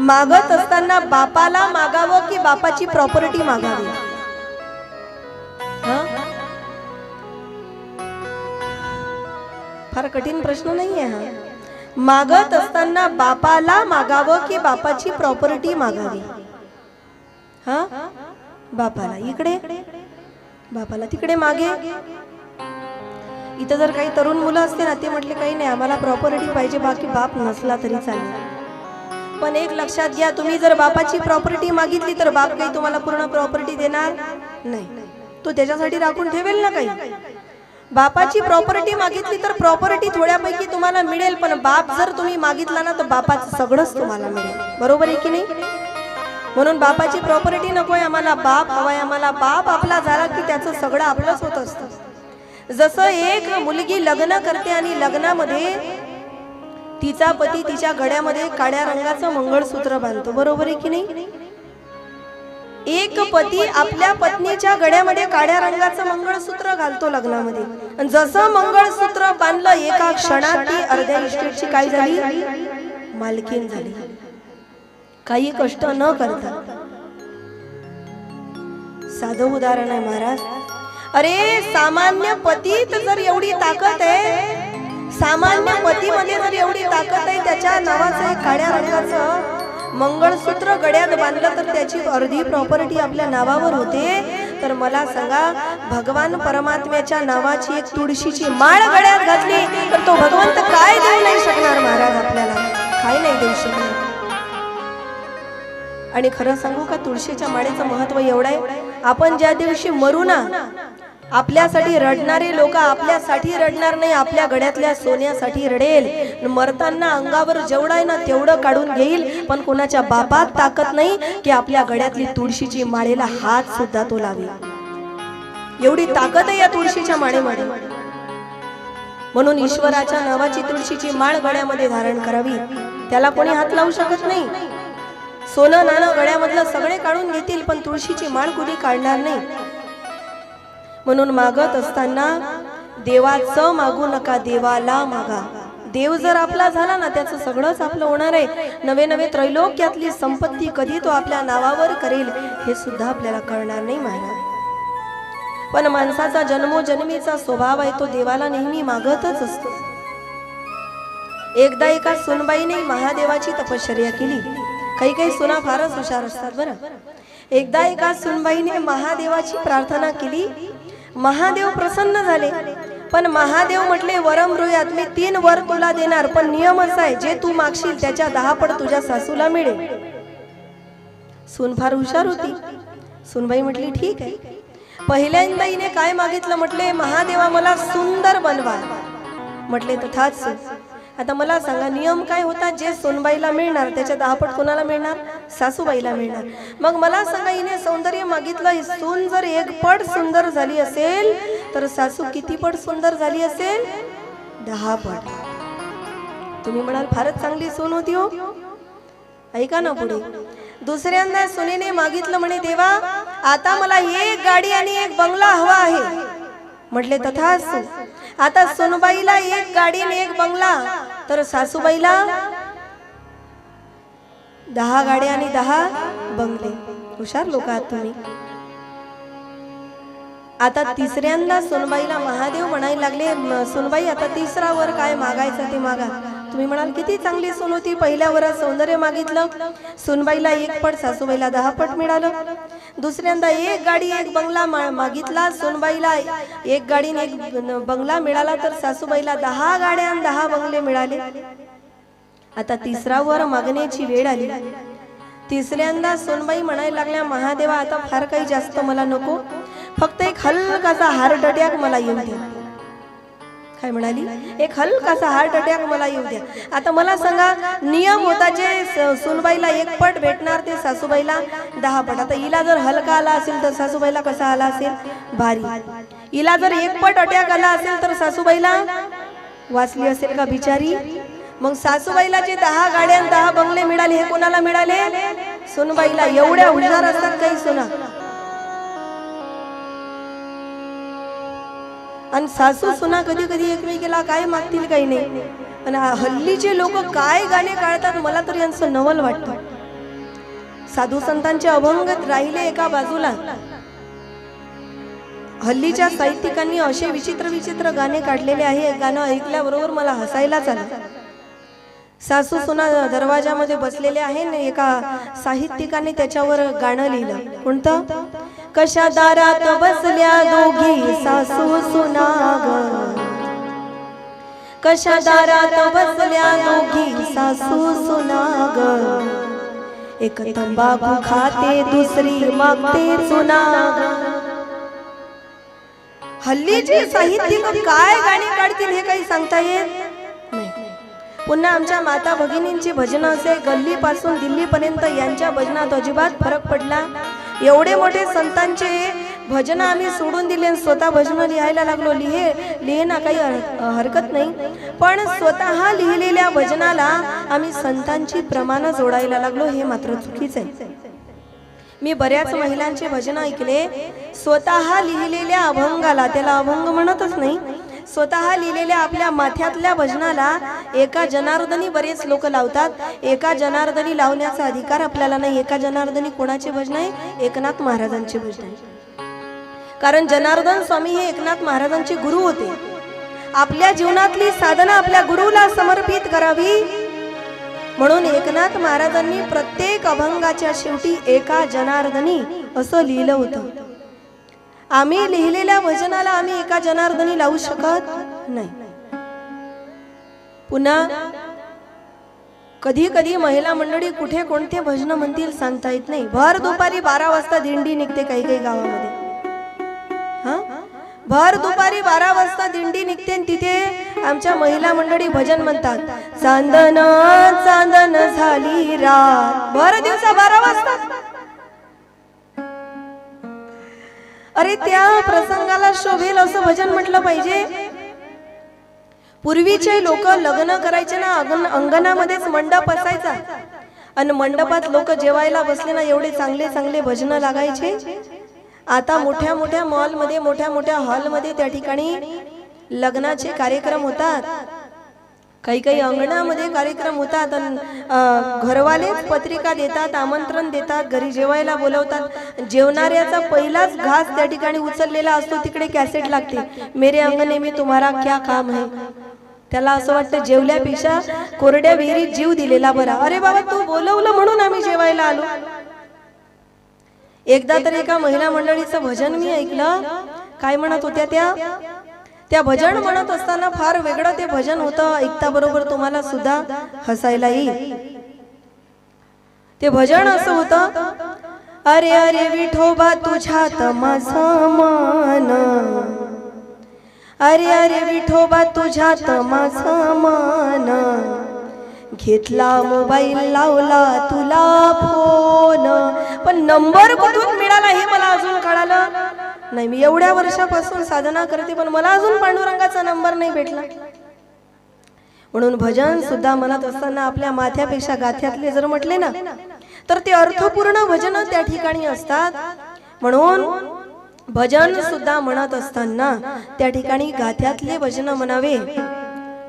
मागत असताना बापाला मागावं की बापाची प्रॉपर्टी मागावी? फार कठीण प्रश्न नाही हा. मागत असताना बापाला मागावं की बापाची प्रॉपर्टी मागावी? हा? बापाला. इकडे? बापाला तिकडे मागे. इथं जर काही तरुण मुलं असते ना ते म्हटले काही नाही आम्हाला प्रॉपर्टी पाहिजे बाकी बाप नसला तरी चालेल. पण एक लक्षात घ्या तुम्ही जर बापाची प्रॉपर्टी मागितली तर बाप काही तुम्हाला पूर्ण प्रॉपर्टी देणार नाही. तो त्याच्यासाठी राखून ठेवेल ना काही? बापाची प्रॉपर्टी मागितली तर प्रॉपर्टी थोड्यापैकी तुम्हाला मिळेल पण बाप जर तुम्ही मागितला ना तर बापाचं सगळंच तुम्हाला मिळेल. बरोबर आहे की नाही? म्हणून बापाची प्रॉपर्टी नकोय आम्हाला बाप हवाय आम्हाला बाप आपला झाला की त्याचं सगळं आपलंच होत असतं. जसं एक मुलगी लग्न करते आणि लग्नामध्ये तिचा पती तिच्या गड्यामध्ये काळ्या रंगाचं मंगळसूत्र बांधतो. बरोबर आहे की नाही? एक पती आपल्या पत्नीच्या गड्यामध्ये काळ्या रंगाचं मंगळसूत्र घालतो लग्नामध्ये. जसं मंगळसूत्र बांधलं एका क्षणात ती अर्ध्या इस्टेटची काय झाली? मालकीन झाली. काही कष्ट न करता. साधं उदाहरण आहे महाराज. अरे सामान्य पतीत जर एवढी ताकद आहे सामान्य पतीमध्ये जर एवढी ताकद आहे त्याच्या नावाचं एक काळ्या रंगाचं मंगळसूत्र गड्यात बांधलं तर त्याची अर्धी प्रॉपर्टी आपल्या नावावर होते. तर मला सांगा भगवान परमात्म्याच्या नावाची एक तुळशीची माळ गड्यात घातली तर तो भगवंत काय देऊ नाही शकणार महाराज आपल्याला? काय नाही देऊ शकणार? आणि खरं सांगू का तुळशीच्या माळेचं महत्त्व एवढं आहे आपण ज्या दिवशी मरू ना आपल्यासाठी रडणारे लोक आपल्यासाठी रडणार नाही आपल्या गड्यातल्या सोन्यासाठी रडेल. मरताना अंगावर जेवढं आहे ना तेवढं काढून घेईल. पण कोणाच्या बापात ताकद नाही की आपल्या गड्यातली तुळशीची माळेला हात सुद्धा तो लावेल. एवढी ताकद आहे या तुळशीच्या माळेमध्ये. म्हणून ईश्वराच्या नावाची तुळशीची माळ गळ्यामध्ये धारण करावी. त्याला कोणी हात लावू शकत नाही. सोनं नाणं गळ्यामधलं सगळे काढून घेतील पण तुळशीची माळ कुणी काढणार नाही. म्हणून मागत असताना देवाचं मागू नका देवाला मागा. देव जर आपला झाला ना त्याचं सगळंच आपलं होणार आहे. नवे नवे त्रैलोक्यातली संपत्ती कधी तो आपल्या नावावर करेल हे सुद्धा आपल्याला कळणार नाही महाराज पण माणसाचा जन्मोजन्मीचा स्वभाव आहे तो देवाला नेहमी मागतच असतो. एकदा एका सुनबाईने महादेवाची तपश्चर्या केली. काही काही सुना फारच हुशार असतात बरं. एकदा एका सुनबाईने महादेवाची प्रार्थना केली महादेव प्रसन्न झाले. पण महादेव म्हटले वरम रुयात मी तीन वर तुला देणार पण नियम असा आहे जे तू मागशील त्याच्या दहा पड तुझ्या सासूला मिळेल. सून फार हुशार होती. सुनबाई म्हटली ठीक आहे. पहिल्यांदा हिने काय मागितलं? म्हटले महादेवा मला सुंदर बनवा. म्हटले तथाच सु. आता मला सांगा नियम काय होता जे सोनबाईला मिळणार त्याच्या दहापट कोणाला मिळणार? सासूबाईला मिळणार. मग मला सांगा हिने सौंदर्य मागितलं ही सून जर एक पट सुंदर झाली असेल तर सासू किती पट सुंदर झाली असेल? दहा पट. तुम्ही म्हणाल फारच चांगली सून होती हो. ऐका ना पुढे. दुसऱ्यांदा सुनेने मागितलं म्हणे देवा आता मला एक गाडी आणि एक बंगला हवा आहे. म्हटले तथा आता सोनबाईला एक गाडी आणि एक बंगला. तर सासूबाईला दहा गाड्या आणि दहा बंगले. हुशार लोक आहात तुम्ही. आता तिसऱ्यांदा सोनबाईला महादेव म्हणायला लागले सोनबाई आता तिसरा वर काय मागायचं ते मागा. तुम्ही म्हणाल किती चांगली सून होती. पहिल्या वरात सौंदर्य मागितलं. सुनबाईला एक पट सासूबाईला दहा पट मिळालं. दुसऱ्यांदा एक गाडी एक बंगला मा- मागितला. सुनबाईला एक गाडी एक बंगला मिळाला तर सासूबाईला दहा गाड्या आणि दहा बंगले मिळाले. आता तिसरा वर मागण्याची वेळ आली. तिसऱ्यांदा सोनबाई म्हणायला लागल्या महादेवा आता फार काही जास्त मला नको. फक्त एक हलकासा हार्ट अटॅक मला येऊ द्या काय म्हणाली? एक हलकासा हार्ट अटॅक मला येऊ द्या. आता मला सांगा नियम होता जे सुनबाईला एक पट भेटणार ते सासूबाईला दहा पट. आता हिला जर हलका आला असेल तर सासूबाईला कसा आला असेल? भारी. हिला जर एक पट अटॅक आला असेल तर सासूबाईला वाचली असेल का बिचारी? मग सासूबाईला जे दहा गाड्या दहा बंगले मिळाले हे कोणाला मिळाले? सुनबाईला. एवढ्या हुशार असतात काही सुना. आणि सासू सुना कधी कधी एकमेकीला काय मागतील काही नाही. आणि हल्लीचे लोक काय गाणे काढतात मला तर यांचं नवल वाटतं. साधू संतांचे अभंगत राहिले एका बाजूला. हल्लीच्या साहित्यिकांनी असे विचित्र विचित्र गाणे काढलेले आहे गाणं ऐकल्याबरोबर मला हसायलाच आलं सासू सुना दरवाजामध्ये बसलेले आहे ना एका साहित्यिकाने त्याच्यावर गाणं लिहिलं. कोणतं? कशा दारात बसल्या दोघी सासू सुना कशा दारात बसल्या दोघी सासू सुना ग एक तंबाखू खाते दुसरी मागते सुनाग. हल्ली जे साहित्यिक काय गाणी काढतील हे काही सांगता येत पुन्हा आमच्या माता भगिनींची भजनं असे गल्ली पासून दिल्ली पर्यंत यांच्या भजनात अजिबात फरक पडला. एवढे मोठे संतांचे भजन आम्ही सोडून दिले आणि स्वतः भजनं लिहायला लागलो. लिहे लिहे ना काही हरकत नाही. पण स्वतः लिहिलेल्या भजनाला आम्ही संतांची प्रमाणं जोडायला लागलो हे मात्र चुकीचं आहे. मी बऱ्याच महिलांचे भजन ऐकले. स्वतः लिहिलेल्या अभंगाला त्याला अभंग म्हणतच नाही. स्वतः लिहिलेल्या आपल्या माथ्यातल्या भजनाला एका जनार्दनी बरेच लोक लावतात. एका जनार्दनी लावण्याचा अधिकार आपल्याला नाही. एका जनार्दनी कोणाचे भजन आहे? एकनाथ महाराजांचे भजन आहे. कारण जनार्दन स्वामी हे एकनाथ महाराजांचे गुरु होते. आपल्या जीवनातली साधना आपल्या गुरुला समर्पित करावी. म्हणून एकनाथ महाराजांनी प्रत्येक अभंगाच्या शेवटी एका जनार्दनी असं लिहिलं होतं. आम्ही लिहिलेल्या भजनाला आम्ही एका जनार्दनी लावू शकत नाही. पुन्हा कधी कधी महिला मंडळी कुठे कोणते भजन म्हणतील सांगता येत नाही. भर दुपारी बारा वाजता दिंडी निघते काही काही गावामध्ये. हा? भर दुपारी बारा वाजता दिंडी निघते आणि तिथे आमच्या महिला मंडळी भजन म्हणतात चांदन चांदन झाली रात. भर दिवसा बारा वाजता अरे त्या प्रसंगाला शोभेल असं भजन म्हटलं पाहिजे. पूर्वीचे लोक लग्न करायचे ना अंगण- अंगणामध्येच मंडप असायचा. आणि मंडपात लोक जेवायला बसले ना एवढे चांगले चांगले भजन लागायचे. आता मोठ्या मोठ्या मॉलमध्ये मोठ्या मोठ्या हॉलमध्ये त्या ठिकाणी लग्नाचे कार्यक्रम होतात. काही काही अंगणामध्ये कार्यक्रम होतात घरवालेच पत्रिका देतात आमंत्रण देतात घरी जेवायला बोलवतात. जेवणाऱ्याचा पहिलाच घास त्या ठिकाणी उचललेला असतो तिकडे कॅसेट लागते. मेरे अंगणे मी तुम्हाला क्या काम है? त्याला असं वाटतं जेवल्यापेक्षा कोरड्या विहिरीत जीव दिलेला बरा. अरे बाबा तू बोलवलं म्हणून आम्ही जेवायला आलो. एकदा तर एका महिला मंडळीचं भजन मी ऐकलं. काय म्हणत होत्या त्या? त्या भजन म्हणत असताना फार वेगळं ते भजन होतं. ऐकता बरोबर तुम्हाला सुद्धा हसायला येईल. ते भजन असं होतं अरे अरे विठोबा तुझ्यात माझं मन अरे अरे विठोबा तुझ्यात माझं मन घेतला मोबाईल लावला तुला फोन. पण नंबर कुठून मिळाला हे मला अजून कळालं. नाही मी एवढ्या वर्षापासून साधना करते पण मला अजून पांडुरंगाचा नंबर नाही भेटला. म्हणून भजन सुद्धा म्हणत असताना आपल्या माथ्यापेक्षा गाथ्यातले जर म्हटले ना तर ते अर्थपूर्ण भजन त्या ठिकाणी असतात. म्हणून भजन सुद्धा म्हणत असताना त्या ठिकाणी गाथ्यातले भजन म्हणावे.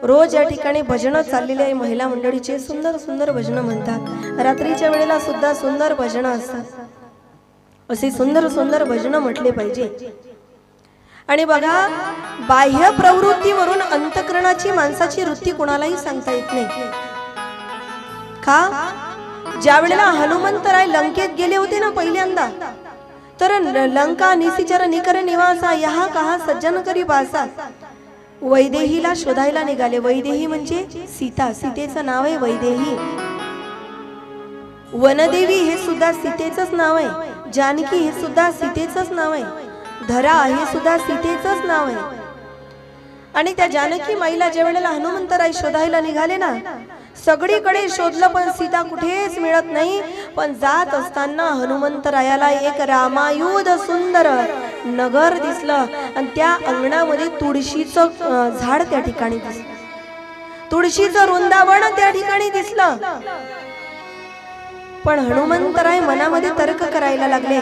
रोज या ठिकाणी भजन चाललेले आहे महिला मंडळीचे सुंदर सुंदर भजन म्हणतात. रात्रीच्या वेळेला सुद्धा सुंदर भजन असतात. असे सुंदर सुंदर भजन म्हटले पाहिजे. आणि बघा बाह्य प्रवृत्तीवरून अंतकरणाची माणसाची वृत्ती कोणालाही सांगता येत नाही. का? ज्या वेळेला हनुमंतराय लंकेत गेले होते ना पहिल्यांदा तर लंका निसिचर निकर निवासा यहा कहा सज्जन करी बासा. वैदेहीला शोधायला निघाले. वैदेही म्हणजे सीता. सीतेचं नाव आहे वैदेही. वनदेवी हे सुद्धा सीतेचंच नाव आहे. जानकी हे सुद्धा सीतेचंच नाव आहे. धरा हे सुद्धा सीतेचंच नाव आहे. आणि त्या जानकी माईला ज्या वेळेला हनुमंतराय शोधायला निघाले ना सगळीकडे शोधलं पण सीता कुठेच मिळत नाही. पण जात असताना हनुमंतरायाला एक रामायुध सुंदर नगर दिसलं आणि त्या अंगणामध्ये तुळशीचं झाड त्या ठिकाणी दिसलं. तुळशीचं वृंदावन त्या ठिकाणी दिसलं. पण हनुमंतराय मनामध्ये तर्क करायला लागले.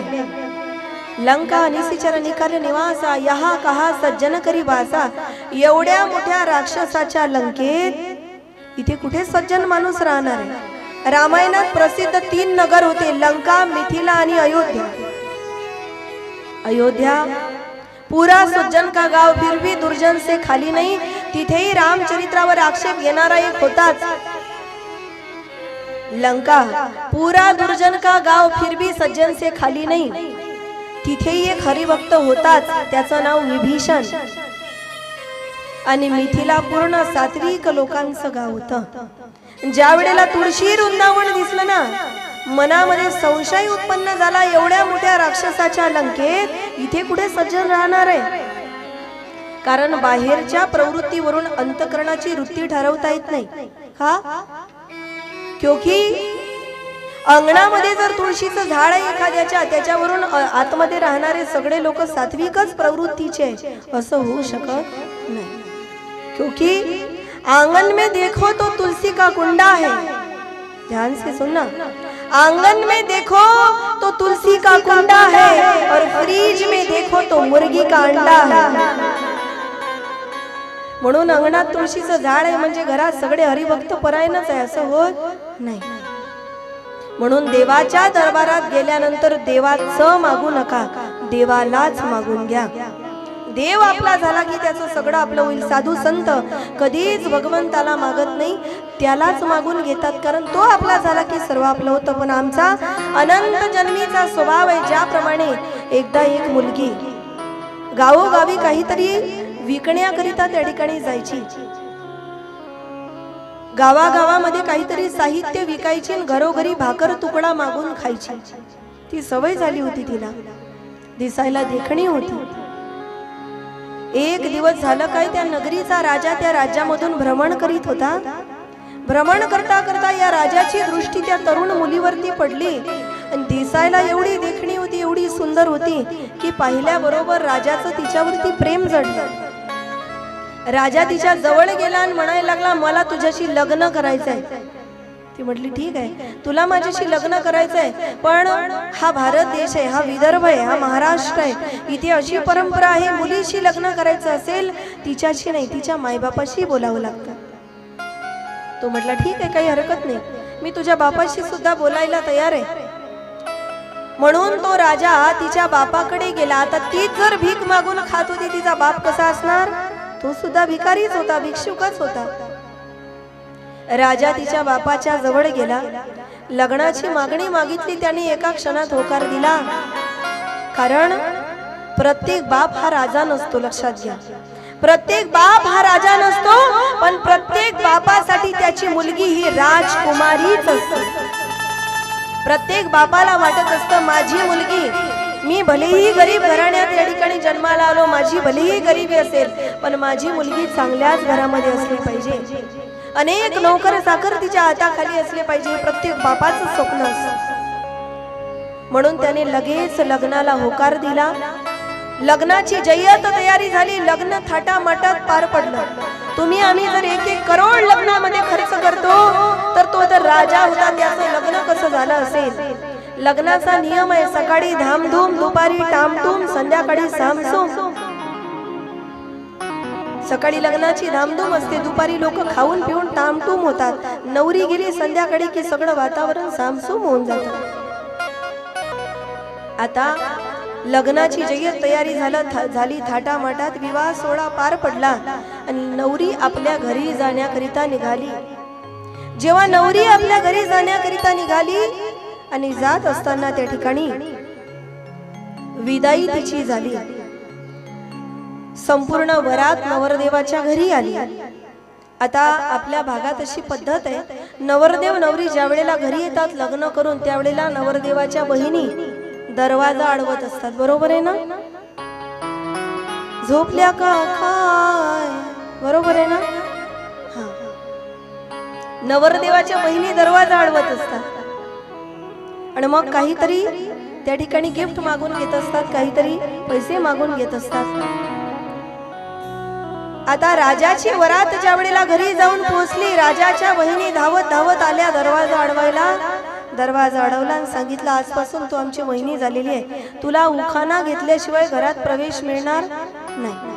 लंका निसिचर निकाल निवासा यहा कहा सज्जन करी बासा एवढ्या मोठ्या राक्षसाच्या लंकेत इथे कुठे सज्जन माणूस राहणार आहे? रामायणात प्रसिद्ध तीन नगर होते लंका मिथिला आणि अयोध्या. अयोध्या पुरा सज्जन का गाव फिर भी दुर्जन से खाली नाही तिथेही रामचरित्रावर आक्षेप घेणारा एक होताच. लंका पुरा दुर्जन का गाव फिर भी सज्जन से खाली नाही। तिथेही एक हरिभक्त होताच त्याचं नाव विभीषण। आणि मिथिला पूर्ण सात्विक लोकांचं गाव होतं। ज्या वेळेला तुळशी वृंदावन दिसलं ना मनामध्ये संशय उत्पन्न झाला एवढ्या मोठ्या राक्षसाच्या लंकेत इथे कुठे सज्जन राहणार आहे? कारण बाहेरच्या प्रवृत्तीवरून अंतकरणाची वृत्ती ठरवता येत नाही. हा? क्योंकि अंगणामध्ये जर तुळशीचं झाड आहे एखाद्याच्या त्याच्यावरून आतमध्ये राहणारे सगळे लोक सात्विकच प्रवृत्तीचे असं होऊ शकत नाही. क्योंकि आंगन में देखो तो तुलसी का कुंडा है. ध्यान से सुनना. आंगन में देखो तो तुलसी का कुंडा है और फ्रिज में देखो तो मुर्गी का अंडा है. म्हणून अंगणात तुळशीचं झाड आहे म्हणजे घरात सगळे हरिभक्त परायणच आहे असं होत नाही. म्हणून देवाच्या दरबारात गेल्यानंतर देवाचं मागू नका देवालाच मागून घ्या. देव आपला झाला की त्याचं सगळं आपलं होईल. साधू संत कधीच भगवंताला मागत नाही त्यालाच मागून घेतात कारण तो आपला झाला की सर्व आपलं होतं. पण आमचा अनंत जन्मीचा स्वभाव आहे ज्याप्रमाणे एकदा एक मुलगी गावोगावी काहीतरी विकण्याकरिता त्या ठिकाणी जायची. गावागावामध्ये काहीतरी साहित्य विकायची आणि घरोघरी भाकर तुकडा मागून खायची. ती सवय झाली होती तिला. दिसायला देखणी होती. एक दिवस झालं काय त्या नगरीचा राजा त्या राज्यामधून भ्रमण करीत होता? भ्रमण करता करता या राजाची दृष्टी त्या तरुण मुलीवरती पडली. आणि दिसायला एवढी देखणी होती एवढी सुंदर होती की पाहिल्याबरोबर राजाचं तिच्यावरती प्रेम जडलं. राजा तिच्या जवळ गेला आणि म्हणायला लागला मला तुझ्याशी लग्न करायचंय. ती म्हटली ठीक आहे तुला माझ्याशी लग्न करायचंय पण हा भारत देश आहे हा विदर्भ आहे हा महाराष्ट्र आहे. इथे अशी परंपरा आहे मुलीशी लग्न करायचं असेल तिच्याशी नाही तिच्या मायबापाशी बोलावं लागतं. तो म्हटला ठीक आहे काही हरकत नाही. मी तुझ्या बापाशी सुद्धा बोलायला तयार आहे. म्हणून तो राजा तिच्या बापाकडे गेला. आता तीच जर भीक मागून खात होती तिचा बाप कसा असणार? तो सुद्धा भिकारीच होता भिक्षुकच होता. राजा तिच्या बापाच्या जवळ गेला. लग्नाची मागणी मागितली त्याने एका क्षणात होकार दिला. कारण प्रत्येक बाप हा राजा नसतो लक्षात घ्या. प्रत्येक बाप हा राजा नसतो पण प्रत्येक बापासाठी त्याची मुलगी ही राजकुमारीच असते. प्रत्येक बापाला वाटत असतं माझी मुलगी मी भलेही गरीब घराण्यात या ठिकाणी जन्माला आलो. माझी भलेही गरिबी असेल पण माझी मुलगी चांगल्याच घरामध्ये असली पाहिजे. अनेक नोकर साखर तिच्या हाताखाली असले पाहिजे प्रत्येक बापाचं स्वप्न म्हणून त्याने लगेच लग्नाला होकार दिला. लग्नाची जय्यत तयारी झाली लग्न थाटामाटात पार पडलं. तुम्ही आम्ही जर एक एक करोड लग्नामध्ये खर्च करतो तर तो तर राजा होता त्याचं लग्न कसं झालं असेल? लग्नाचा नियम आहे सकाळी धामधूम दुपारी टामटूम संध्याकाळी सामसूम. सकाळी लग्नाची धामधूम असते दुपारी लोक खाऊन पिऊन टामटूम होतात. नवरी गेली संध्याकाळी की सगळं वातावरण सामसूम होऊन जातं. आता लग्नाची जय्यत तयारी झालं झाली थाटामाटात विवाह सोहळा पार पडला आणि नवरी आपल्या घरी जाण्याकरिता निघाली. जेव्हा नवरी आपल्या घरी जाण्याकरिता निघाली आणि जात असताना त्या ठिकाणी विदाई तिची झाली. संपूर्ण वरात नवरदेवाच्या घरी आली. आता आपल्या भागात अशी पद्धत आहे नवरदेव नवरी ज्या वेळेला घरी येतात लग्न करून त्यावेळेला नवरदेवाच्या बहिणी दरवाजा अडवत असतात. बरोबर आहे ना? झोपल्या का काय बरोबर आहे ना? नवरदेवाच्या बहिणी दरवाजा अडवत असतात. आणि मग काहीतरी त्या ठिकाणी गिफ्ट मागून घेत असतात काहीतरी पैसे मागून घेत असतात. आता राजाची वरात ज्या वेळेला घरी जाऊन पोहोचली राजाच्या बहिणी धावत धावत आल्या दरवाजा अडवायला. दरवाजा अडवला आणि सांगितलं आजपासून तू आमची वहिनी झालेली आहे. तुला उखाना घेतल्याशिवाय घरात प्रवेश मिळणार नाही.